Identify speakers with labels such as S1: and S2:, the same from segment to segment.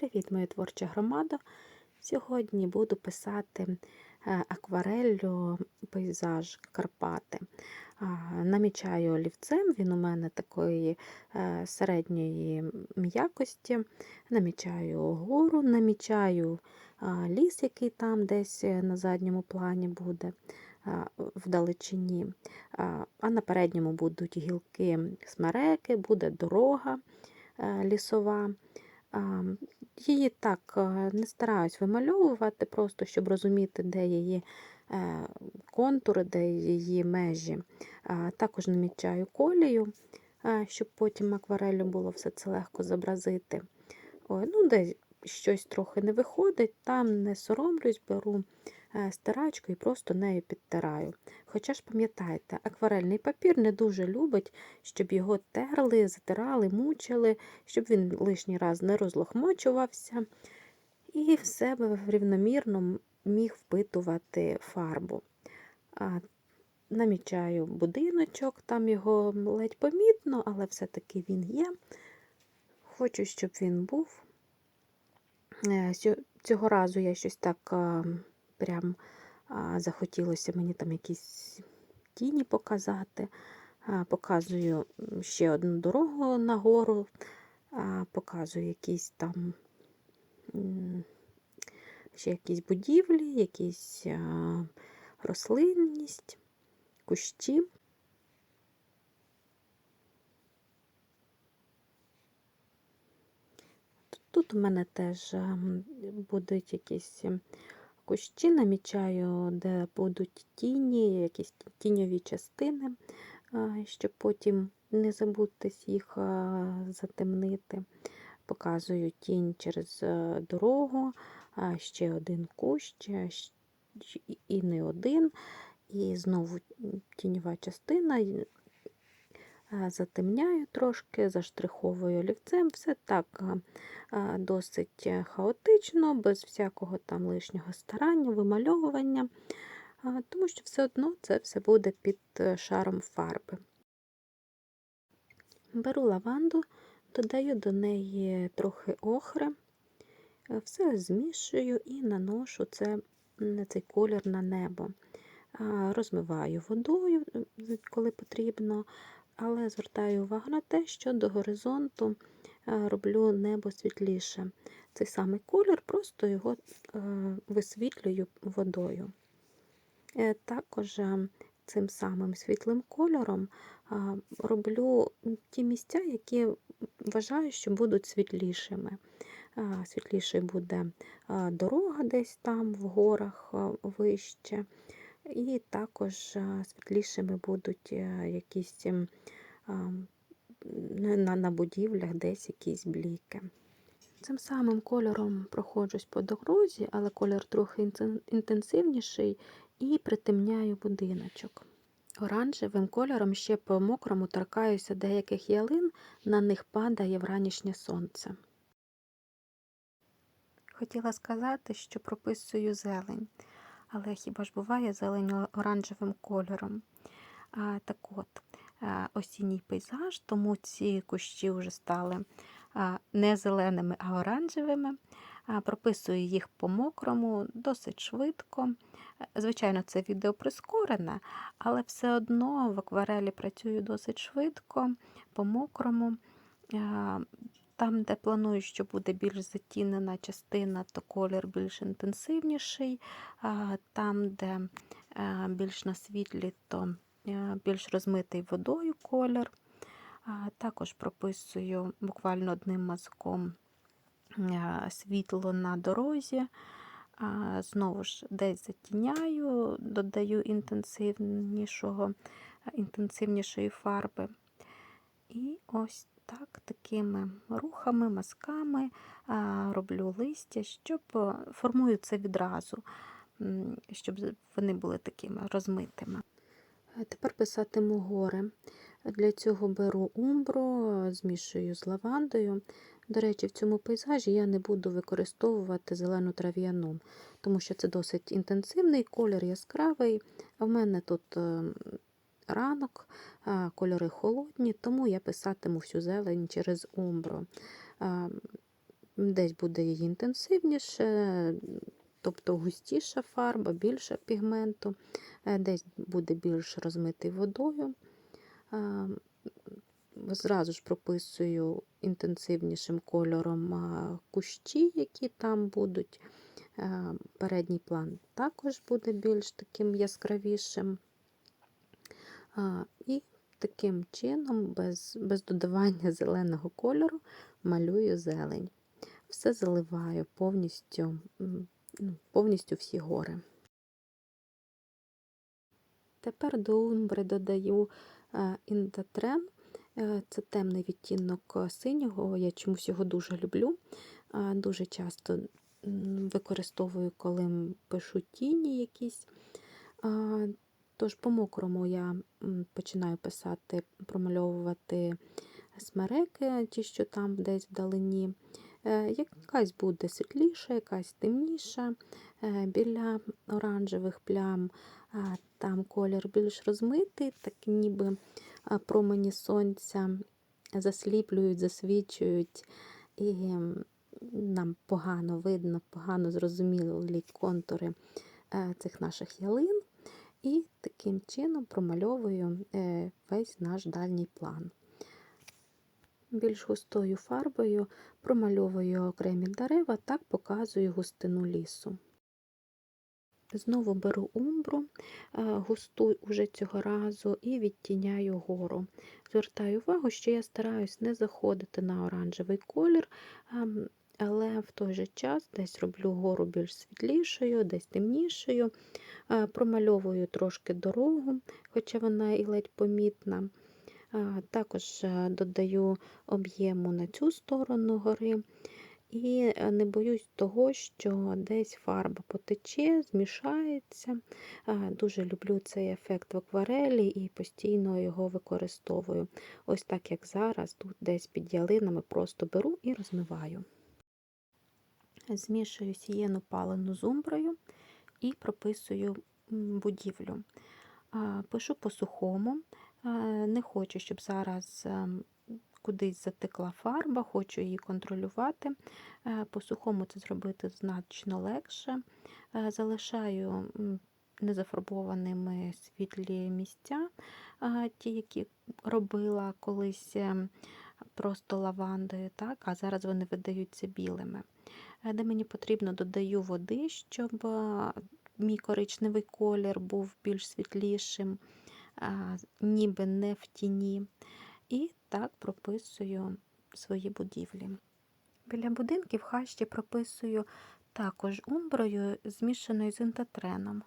S1: Привіт, моя творча громада! Сьогодні буду писати е, аквареллю пейзаж Карпати. Намічаю олівцем, він у мене такої е, середньої м'якості. Намічаю гору, намічаю ліс, який там десь е, на задньому плані буде вдалечині. А на передньому будуть гілки смереки, буде дорога лісова. Її так е, не стараюсь вимальовувати, просто щоб розуміти, де її е, контури, де її межі. Також намічаю колію, е, щоб потім акварелю було все це легко зобразити. Ой, ну, Де щось трохи не виходить, там не соромлюсь, беру е, стирачку і просто нею підтираю. Хоча ж пам'ятайте, акварельний папір не дуже любить, щоб його терли, затирали, мучили, щоб він лишній раз не розлохмочувався і в себе рівномірно міг впитувати фарбу. Намічаю будиночок, там його ледь помітно, але все-таки він є. Хочу, щоб він був. Е, цього разу я щось так прям захотілося мені там якісь тіні показати. Показую ще одну дорогу нагору, показую якісь там ще якісь будівлі, якісь рослинність, кущі. Тут у мене теж будуть якісь кущі, намічаю, де будуть тіні, якісь тіньові частини, щоб потім не забутись їх затемнити. Показую тінь через е, дорогу, ще один кущ, і не один, і знову тіньова частина. Затемняю трошки, заштриховую олівцем, все так досить хаотично, без всякого там лишнього старання, вимальовування, тому що все одно це все буде під е, шаром фарби. Беру лаванду, додаю до неї трохи охри, е, все змішую і наношу це, цей колір на небо. Розмиваю водою, коли потрібно, але звертаю увагу на те, що до горизонту Е, роблю небо світліше. Цей самий колір, просто його е, висвітлюю водою. Е, також цим самим світлим кольором роблю ті місця, які вважаю, що будуть світлішими. Світлішою буде дорога десь там в горах вище, і також світлішими будуть якісь на, на будівлях десь якісь бліки. Цим самим кольором проходжусь по дорозі, але колір трохи інтенсивніший і притемняю будиночок. Оранжевим кольором ще по мокрому торкаюся деяких ялин, на них падає вранішнє сонце. Хотіла сказати, що прописую зелень, але хіба ж буває зелень оранжевим кольором? Так от, Е, осінній пейзаж, тому ці кущі вже стали е, не зеленими, а оранжевими. Е, прописую їх по мокрому досить швидко. Звичайно, це відео прискорене, але все одно в акварелі працюю досить швидко, по мокрому. Там, де планую, що буде більш затінена частина, то колір більш інтенсивніший, там, де більш на світлі, то Е, більш розмитий водою колір. Також прописую буквально одним мазком е, світло на дорозі. Знову ж десь затіняю, додаю інтенсивнішого, інтенсивнішої фарби. І ось так, такими рухами, мазками роблю листя, щоб формую це відразу, щоб вони були такими розмитими. Тепер писатиму гори. Для цього беру умбру, змішую з лавандою. До речі, в цьому пейзажі я не буду використовувати зелену трав'яну, тому що це досить інтенсивний колір яскравий. А в мене тут е, ранок, кольори холодні, тому я писатиму всю зелень через умбру. Десь буде її інтенсивніше, тобто густіша фарба, більше пігменту, е, десь буде більш розмитий водою. Зразу ж прописую інтенсивнішим кольором кущі, які там будуть. Передній план також буде більш таким яскравішим. І таким чином, без, без додавання зеленого кольору, малюю зелень. Все заливаю повністю, ну, повністю всі гори. Тепер до умбри додаю е, індотрен. Е, Це темний відтінок синього, я чомусь його дуже люблю. Дуже часто використовую, коли пишу тіні якісь. Тож по мокрому я починаю писати, промальовувати смереки, ті, що там десь вдалині. Е, Якась буде світліша, якась темніша. Е, Біля оранжевих плям а, там колір більш розмитий, так ніби промені сонця засліплюють, засвічують, і нам погано видно, погано зрозумілі контури е, цих наших ялин. І таким чином промальовую е, весь наш дальній план. Більш густою фарбою промальовую окремі дерева, так показую густину лісу. Знову беру умбру, е, густу уже цього разу і відтіняю гору. Звертаю увагу, що я стараюсь не заходити на оранжевий колір, ем, але в той же час десь роблю гору більш світлішою, десь темнішою. Е, Промальовую трошки дорогу, хоча вона і ледь помітна. Е, Також е, додаю об'єму на цю сторону гори. І не боюсь того, що десь фарба потече, змішається. Дуже люблю цей ефект в акварелі і постійно його використовую. Ось так, як зараз, тут десь під ялинами просто беру і розмиваю. Змішую сієну палену з умброю і прописую будівлю. Пишу по сухому. Е, Не хочу, щоб зараз ем, кудись затекла фарба, хочу її контролювати. Е, По сухому це зробити значно легше. Е, Залишаю незафарбованими світлі місця, ті, які робила колись ем, просто лавандою, так? а зараз вони видаються білими. Е, Де мені потрібно, додаю води, щоб мій коричневий колір був більш світлішим, ніби не в тіні. І так прописую свої будівлі. Біля будинків хащі прописую також умброю, змішаною з інтетреном.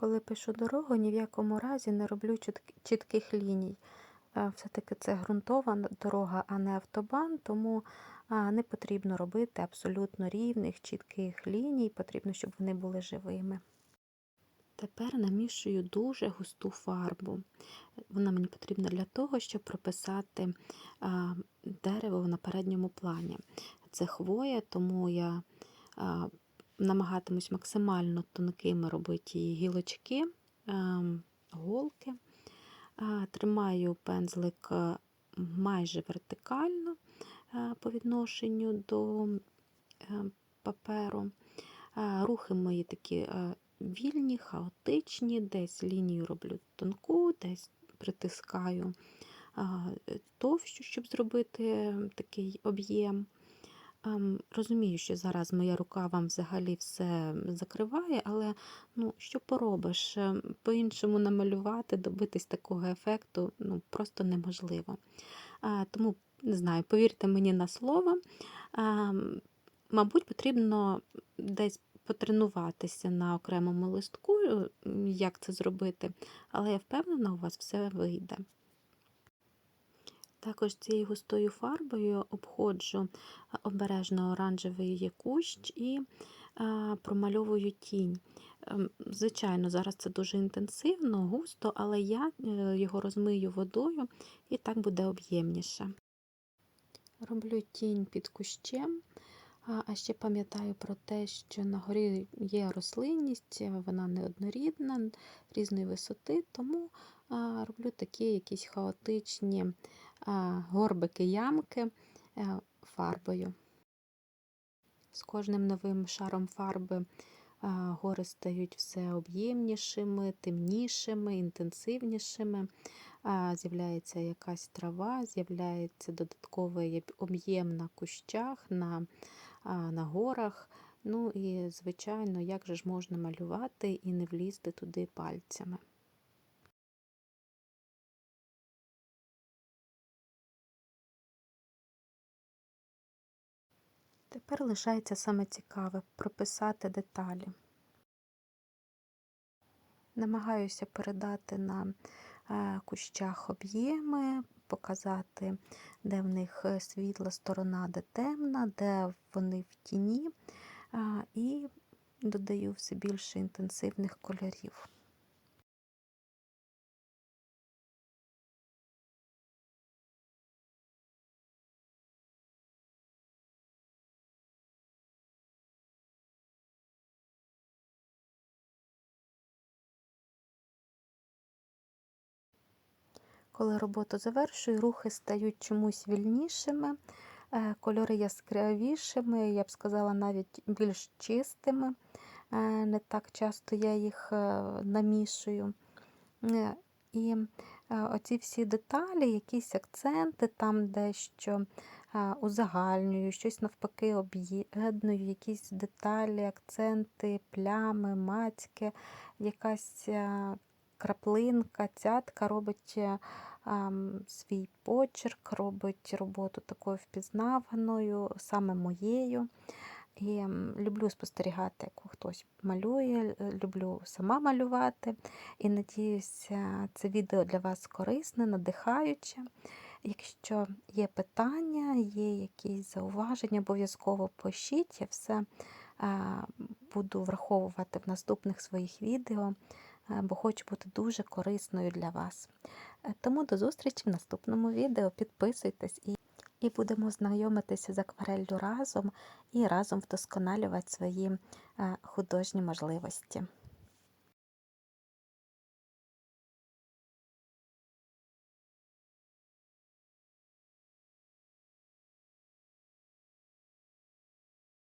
S1: Коли пишу дорогу, ні в якому разі не роблю чітких ліній. Е, Все-таки це ґрунтова дорога, а не автобан, тому не потрібно робити абсолютно рівних, чітких ліній, потрібно, щоб вони були живими. Тепер намішую дуже густу фарбу. Вона мені потрібна для того, щоб прописати дерево на передньому плані. Це хвоя, тому я намагатимусь максимально тонкими робити гілочки, ем, голки. Тримаю пензлик е, майже вертикально е, по відношенню до е, паперу. Рухи мої такі е, вільні, хаотичні, десь лінію роблю тонку, десь притискаю товщу, щоб зробити такий об'єм. Розумію, що зараз моя рука вам взагалі все закриває, але ну, що поробиш? Ем, По-іншому намалювати, добитись такого ефекту ну, просто неможливо. Тому, не знаю, повірте мені на слово, мабуть, потрібно десь потренуватися на окремому листку, як це зробити, але я впевнена, у вас все вийде. Також цією густою фарбою обходжу обережно оранжевий кущ і промальовую тінь. Ем, Звичайно, зараз це дуже інтенсивно, густо, але я е, його розмию водою і так буде об'ємніше. Роблю тінь під кущем. А ще пам'ятаю про те, що на горі є рослинність, вона неоднорідна, різної висоти, тому роблю такі якісь хаотичні горбики, ямки фарбою. З кожним новим шаром фарби гори стають все об'ємнішими, темнішими, інтенсивнішими. З'являється якась трава, з'являється додатковий об'єм на кущах, на, на горах. Ну і, звичайно, як же ж можна малювати і не влізти туди пальцями. Тепер лишається саме цікаве прописати деталі. Намагаюся передати на е, кущах об'єми, показати, де в них е, світла сторона, де темна, де вони в тіні, і додаю все більше інтенсивних кольорів. Коли роботу завершую, рухи стають чомусь вільнішими, е, кольори яскравішими, я б сказала, навіть більш чистими. Е, не так часто я їх е, намішую. І оці всі деталі, якісь акценти, там дещо узагальнюю, щось навпаки об'єдную, якісь деталі, акценти, плями, мацьки, якась краплинка, цятка робить свій почерк, робить роботу такою впізнаваною, саме моєю. І люблю спостерігати, як хтось малює, люблю сама малювати. І надіюся, це відео для вас корисне, надихаюче. Якщо є питання, є якісь зауваження, обов'язково пишіть, я все буду враховувати в наступних своїх відео, бо хочу бути дуже корисною для вас. Е, тому до зустрічі в наступному відео. Підписуйтесь і і будемо знайомитися з аквареллю разом і разом вдосконалювати свої е, художні можливості.